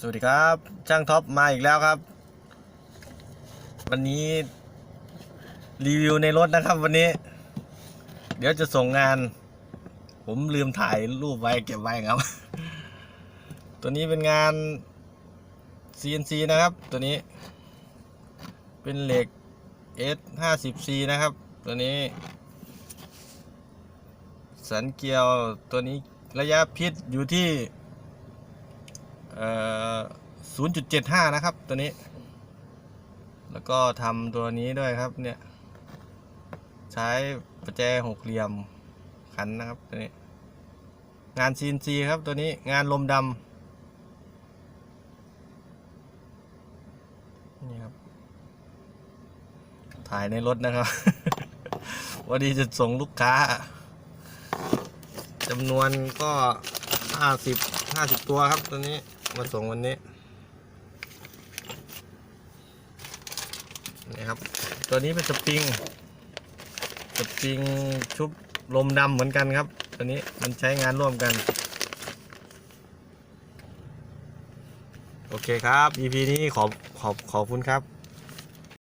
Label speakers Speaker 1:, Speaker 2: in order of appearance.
Speaker 1: สวัสดีครับช่างท็อปมาอีกแล้วครับ วันนี้รีวิวในรถนะครับ วันนี้ เดี๋ยวจะส่งงาน ผมลืมถ่ายรูปไว้เก็บไว้ครับ ตัวนี้เป็นงาน CNC นะครับ ตัวนี้ เป็นเหล็ก S 5 0 C นะครับ ตัวนี้ สันเกลียวตัวนี้ระยะพิษอยู่ที่เอ่อ 0.75 นะครับ ตัวนี้ แล้วก็ทำตัวนี้ด้วยครับ เนี่ย ใช้ประแจหกเหลี่ยมขันนะครับ ตัวนี้ งาน CNC ครับตัวนี้งานลมดำนี่ครับ ถ่ายในรถนะครับ วันนี้จะส่งลูกค้าจำนวนก็ห้าสิบห้าสิบตัวครับตัวนี้ มาส่งวันนี้ ครับ ตัวนี้เป็นสปริงสปริงชุบลมดำเหมือนกันครับ ตัวนี้มันใช้งานร่วมกัน โอเคครับ EP นี้ขอบขอบขอบคุณครับ